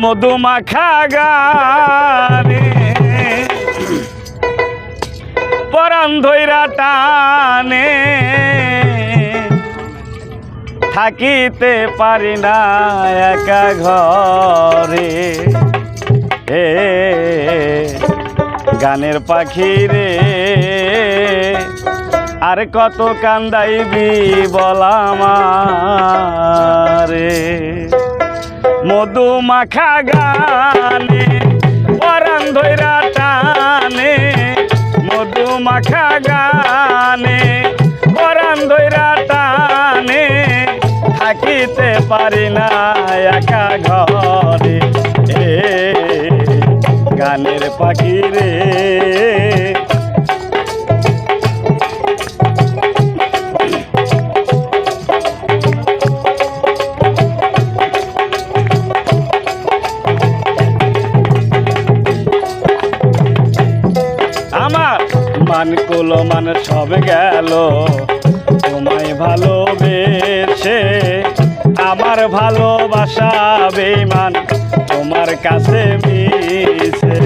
মধুমাখা গানে পরাণ ধৈরা টানে। থাকিতে পারি না একা ঘরে। এ গানের পাখি রে আর কত কান্দাইবি বলামারে মধু মাখা গানে, পরাণ ধৈরা টানে। মধু মাখা গানে, পরাণ ধৈরা টানে। থাকিতে পারি না একা ঘরে। গানের পাখি রে মান কুলো মান সব গেল। তোমায় ভালোবেসে আমার ভালোবাসা বেমান তোমার কাছে মিশে।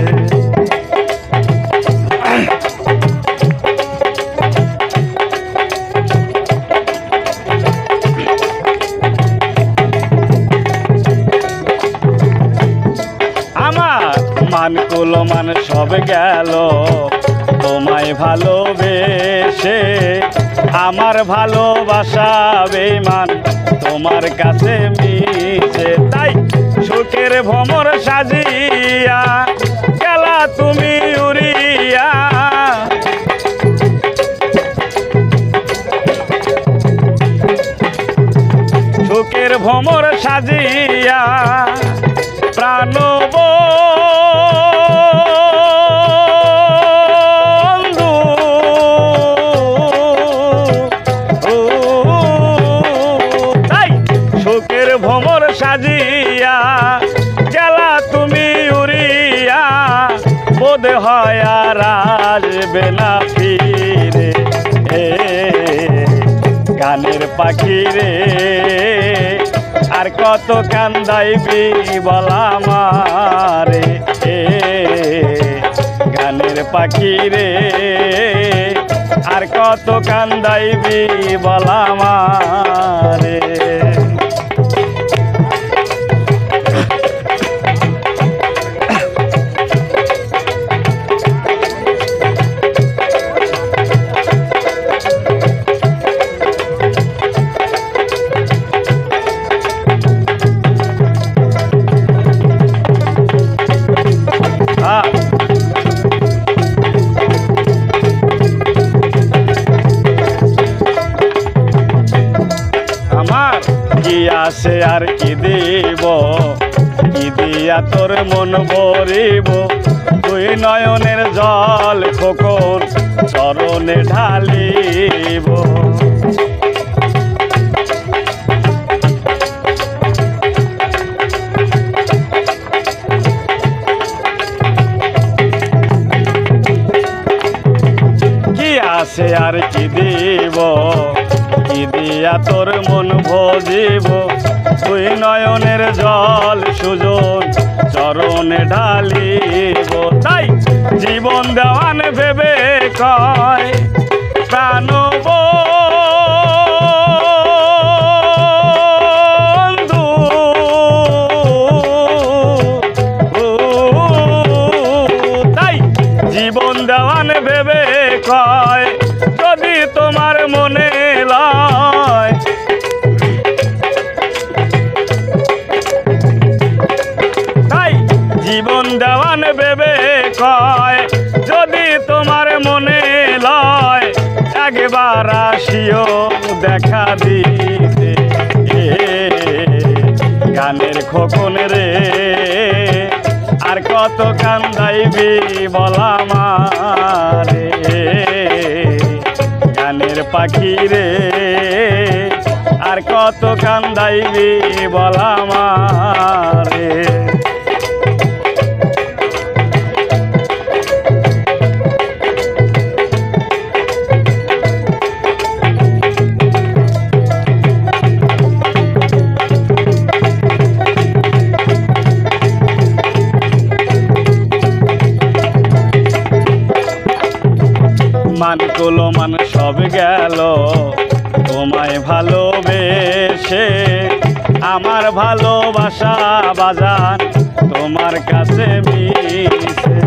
মান সব গেল। তোমায় ভালোবেসে আমার ভালোবাসা বেমান তোমার কাছে মিশে। তাই সুখের ভ্রমর সাজিয়া গেলা তুমি উড়িয়া। সুখের ভ্রমর সাজিয়া ভ্রমর সাজিয়া গেলা তুমি উড়িয়া, বোধ হয় আর আসবে ফিরে। এ গানের পাখি রে, আর কত কান্দাইবি বলামারে এ গানের পাখি রে, আর কত কান্দাইবি বলামারে আছে আর কি দিব? কি দিয়া তোর মন ভরিব? তুই নয়নের জল খোকন চরণে ঢালিব। আছে আর কি দিব? কি দিয়া তোর মন ভজিব। তুই নয়নের জল সুজন চরণে ঢালিব। তাই জীবন দেওয়ান ভেবে কয় প্রাণব তাই জীবন দেওয়ান ভেবে কয়, যদি তোমার দেওয়ান ভেবে কয়, যদি তোমার মনে লয়, একবার আসিও দেখা দিতে। গানের খোকন রে, আর কত কান্দাইবি বলামারে গানের পাখি রে, আর কত কান্দাইবি বলামারে সব গেল। তোমায় ভালোবেসে আমার ভালোবাসা বাজার তোমার কাছে মিশে।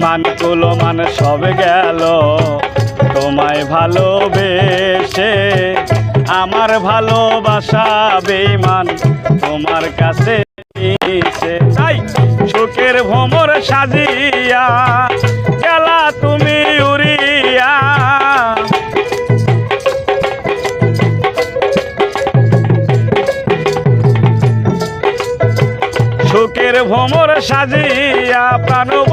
মান কুলো মান সব গেল, তোমায় ভালোবেসে আমার ভালোবাসা বেমান তোমার কাছে সুখের ভ্রমর সাজিয়া, গেলা তুমি উড়িয়া। সুখের ভ্রমর সাজিয়া প্রাণব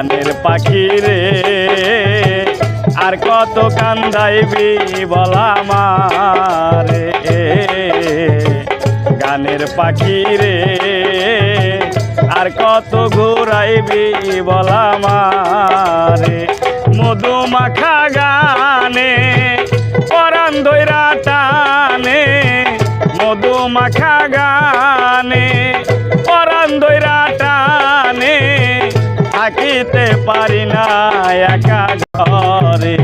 গানের পাখি রে। আর কত কান্দাইবি বলা মারে গানের পাখি রে। আর কত ঘুরাইবি বলা মারে মধু মাখা গানে পরান ধৈরা টানে। মধু মাখা গানে পরান ধৈরা টানে। থাকিতে পারি না একা ঘরে।